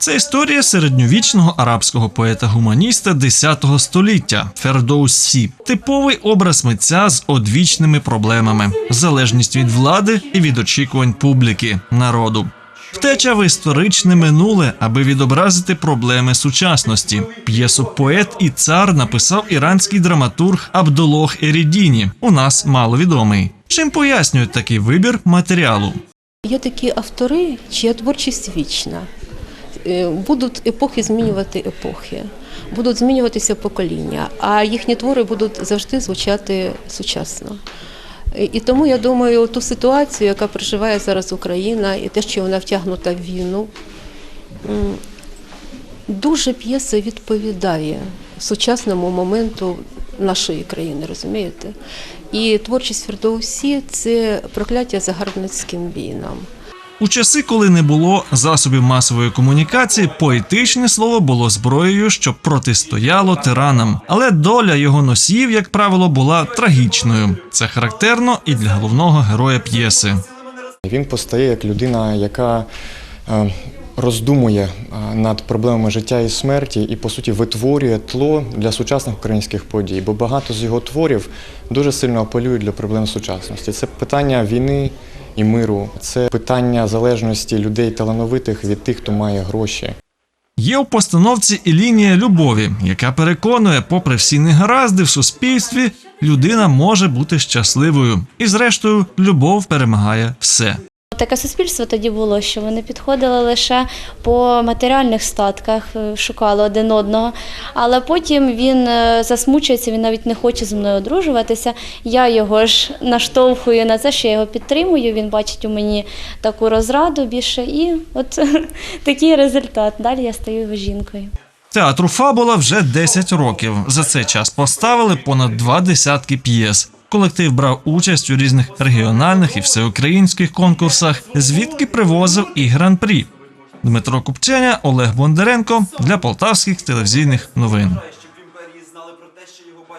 Це історія середньовічного арабського поета-гуманіста 10 століття Фердоусі. Типовий образ митця з одвічними проблемами, залежність від влади і від очікувань публіки, народу. Втеча в історичне минуле, аби відобразити проблеми сучасності. П'єсу поет і цар написав іранський драматург Абдулох Ерідіні. У нас маловідомий. Чим пояснюють такий вибір матеріалу? Є такі автори, чия творчість вічна. Е, Будуть епохи змінювати епохи, будуть змінюватися покоління, а їхні твори будуть завжди звучати сучасно. І тому я думаю, ту ситуацію, яка проживає зараз Україна, і те, що вона втягнута в війну, дуже п'єса відповідає сучасному моменту нашої країни, розумієте? І творчість Фердоусі – це прокляття загарбницьким війнам. У часи, коли не було засобів масової комунікації, поетичне слово було зброєю, що протистояло тиранам. Але доля його носіїв, як правило, була трагічною. Це характерно і для головного героя п'єси. Він постає як людина, яка е, роздумує е, над проблемами життя і смерті, і по суті витворює тло для сучасних українських подій. Бо багато з його творів дуже сильно апелюють для проблем сучасності. Це питання війни і миру, це питання залежності людей талановитих від тих, хто має гроші. Є у постановці і лінія любові, яка переконує, попри всі негаразди в суспільстві, людина може бути щасливою. І зрештою, любов перемагає все. Таке суспільство тоді було, що вони підходили лише по матеріальних статках, е, шукали один одного. Але потім він е, засмучується, він навіть не хоче зі мною одружуватися. Я його ж наштовхую на це, що я його підтримую. Він бачить у мені таку розраду більше, і от такий результат. Далі я стаю жінкою. Театру Фабула вже 10 років. За цей час поставили понад два десятки п'єс. Колектив брав участь у різних регіональних і всеукраїнських конкурсах, звідки привозив і гран-прі. Дмитро Купченя, Олег Бондаренко для полтавських телевізійних новин.